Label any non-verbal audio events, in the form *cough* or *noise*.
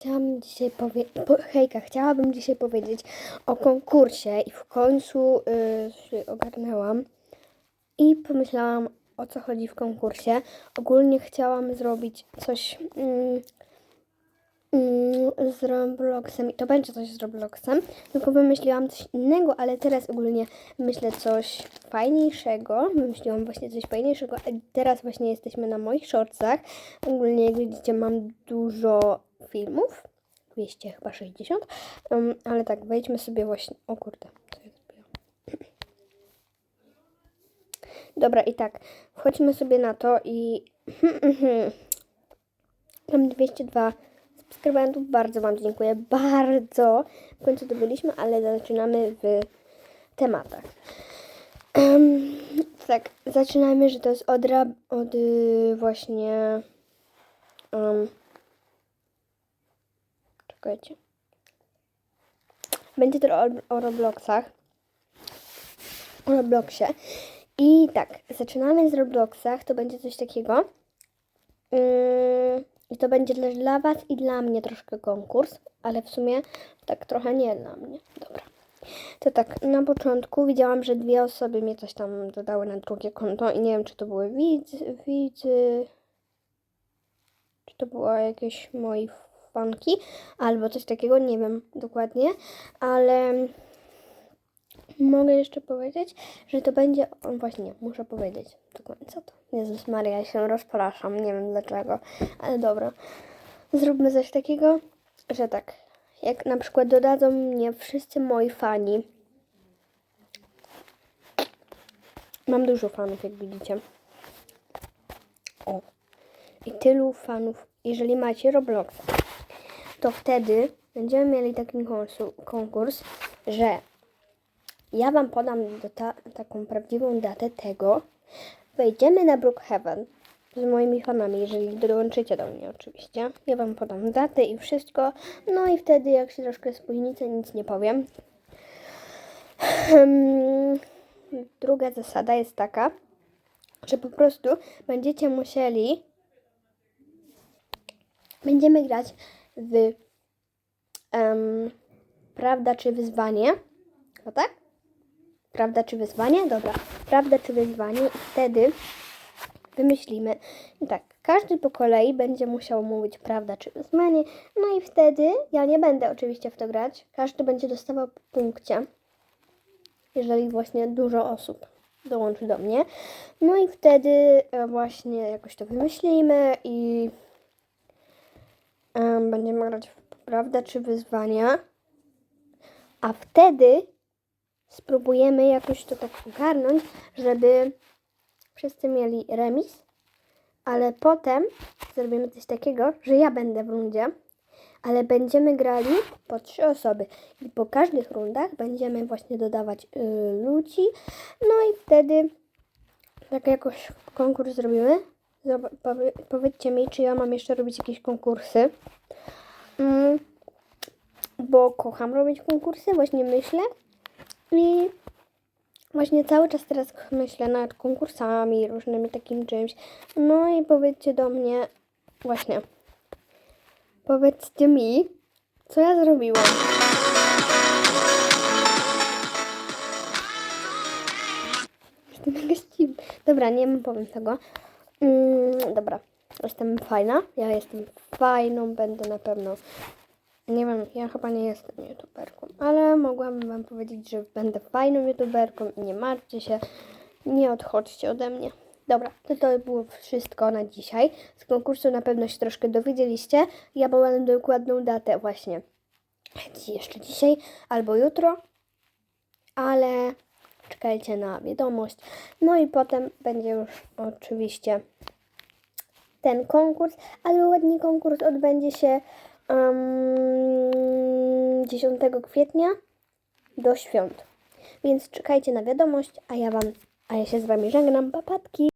Chciałam dzisiaj powiedzieć, po, hejka, chciałabym dzisiaj powiedzieć o konkursie i w końcu y, się ogarnęłam i pomyślałam o co chodzi w konkursie. Ogólnie chciałam zrobić coś mm, mm, z Robloxem i to będzie coś z Robloxem, tylko wymyśliłam coś innego, ale teraz ogólnie myślę coś fajniejszego. Wymyśliłam właśnie coś fajniejszego. a Teraz właśnie jesteśmy na moich shortsach. Ogólnie jak widzicie mam dużo filmów. 200 chyba 60. Um, ale tak, wejdźmy sobie właśnie. O kurde, co ja zrobiłam? Dobra, i tak, wchodźmy sobie na to i *clears throat* mam 202 subskrybentów. Bardzo Wam dziękuję. Bardzo. W końcu to byliśmy, ale zaczynamy w tematach. Em, tak, zaczynamy, że to jest od, od y, właśnie. Um, czekajcie. Będzie to o, Robloxach. O Robloxie. I tak, zaczynamy z Robloxach. To będzie coś takiego. Ym, I to będzie też dla Was i dla mnie troszkę konkurs, ale w sumie tak trochę nie dla mnie. Dobra. To tak, na początku widziałam, że dwie osoby mnie coś tam dodały na drugie konto i nie wiem, czy to były widzy, widzy czy to była jakieś moi fanki, albo coś takiego, nie wiem dokładnie, ale mogę jeszcze powiedzieć, że to będzie, o, właśnie, muszę powiedzieć do końca to. Jezus Maria, się rozpraszam, nie wiem dlaczego, ale dobra. Zróbmy coś takiego, że tak, jak na przykład dodadzą mnie wszyscy moi fani, mam dużo fanów, jak widzicie. O, i tylu fanów, jeżeli macie Robloxa, to wtedy będziemy mieli taki konkurs, że ja Wam podam ta- taką prawdziwą datę tego. Wejdziemy na Brookhaven z moimi fanami, jeżeli dołączycie do mnie oczywiście. Ja Wam podam datę i wszystko. No i wtedy jak się troszkę spóźnicie, nic nie powiem. Hmm, Druga zasada jest taka, że po prostu będziecie musieli będziemy grać w em, prawda czy wyzwanie. No tak? Prawda czy wyzwanie? Dobra. Prawda czy wyzwanie i wtedy wymyślimy. I tak, każdy po kolei będzie musiał mówić prawda czy wyzwanie. No i wtedy ja nie będę oczywiście w to grać. Każdy będzie dostawał punkcie. Jeżeli właśnie dużo osób dołączy do mnie. No i wtedy e, właśnie jakoś to wymyślimy i będziemy grać w czy wyzwania. A wtedy spróbujemy jakoś to tak ogarnąć, żeby wszyscy mieli remis, ale potem zrobimy coś takiego, że ja będę w rundzie, ale będziemy grali po trzy osoby i po każdych rundach będziemy właśnie dodawać y, ludzi, no i wtedy tak jakoś konkurs zrobimy. Powie, powiedzcie mi, czy ja mam jeszcze robić jakieś konkursy. Mm, bo kocham robić konkursy, właśnie myślę. I właśnie cały czas teraz myślę nad konkursami, różnymi takim czymś. No i powiedzcie do mnie, właśnie, powiedzcie mi, co ja zrobiłam. Jestem. Dobra, nie wiem, powiem tego. Dobra, jestem fajna. Ja jestem fajną, będę na pewno. Nie wiem, ja chyba nie jestem youtuberką, ale mogłabym wam powiedzieć, że będę fajną youtuberką i nie martwcie się, nie odchodźcie ode mnie. Dobra, to to było wszystko na dzisiaj. Z konkursu na pewno się troszkę dowiedzieliście. Ja podam dokładną datę właśnie jeszcze dzisiaj albo jutro, ale czekajcie na wiadomość. No i potem będzie już oczywiście ten konkurs, ale ładny konkurs odbędzie się um, 10 kwietnia do świąt. Więc czekajcie na wiadomość, a ja wam, a ja się z wami żegnam. Papatki!